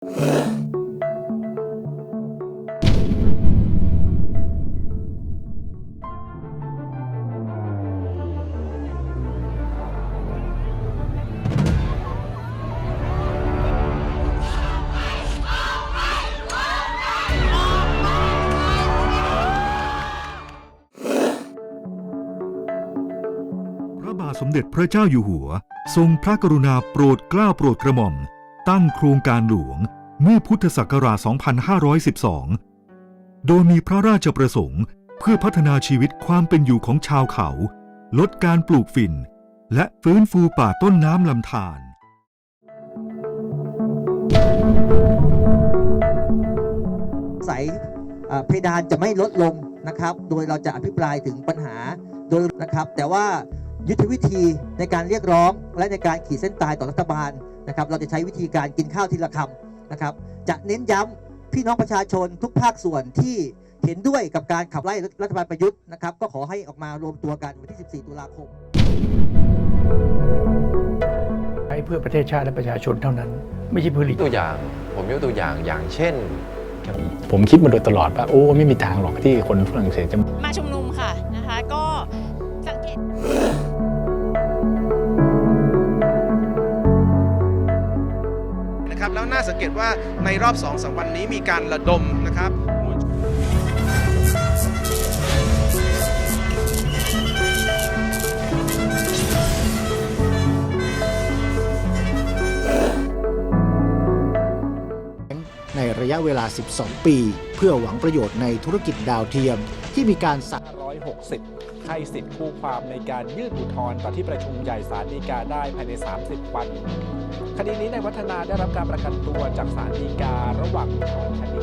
พระบาทสมเด็จพระเจ้าอยู่หัว ทรงพระกรุณาโปรดเกล้าโปรดกระหม่อม ตั้งโครงการหลวงเมื่อพุทธศักราช 2512 โดยมีพระราชประสงค์เพื่อพัฒนาชีวิตความเป็นอยู่ของชาวเขา ลดการปลูกฝิ่น และฟื้นฟูป่าต้นน้ำลำธารใสยอ่อเพดานจะไม่ลดลงนะครับ โดยเราจะอภิปรายถึงปัญหาโดยนะครับ แต่ว่ายุทธวิธีในการเรียกร้องและในการขีดเส้นตายต่อรัฐบาล นะครับ เราจะใช้วิธีการกินข้าวทีละคำนะครับ จะเน้นย้ำพี่น้องประชาชนทุกภาคส่วนที่เห็นด้วยกับการขับไล่รัฐบาลประยุทธ์นะครับ ก็ขอให้ออกมารวมตัวกันวันที่ 14 ตุลาคมใช้เพื่อประเทศชาติและประชาชนเท่านั้น ไม่ใช่เพื่อหลีกตัวอย่าง ผมยกตัวอย่างอย่างเช่น ผมคิดมาโดยตลอดว่าโอ้ไม่มีทางหรอกที่คนฝรั่งเศสจะมาชุมนุมค่ะ นะครับ แล้วน่าสังเกตว่าในรอบ2อสวันนี้มีการระดมนะครับในระยะเวลา 12 ปี เพื่อหวังประโยชน์ในธุรกิจดาวเทียม ที่มีการสั่ง 60 ให้สิทธิ์คู่ความในการยื่นอุทธรณ์ต่อที่ประชุมใหญ่ศาลฎีกาได้ภายใน 30 วัน คดีนี้ในวัฒนาได้รับการประกันตัวจากศาลฎีการะหว่างอุทธรณ์คดี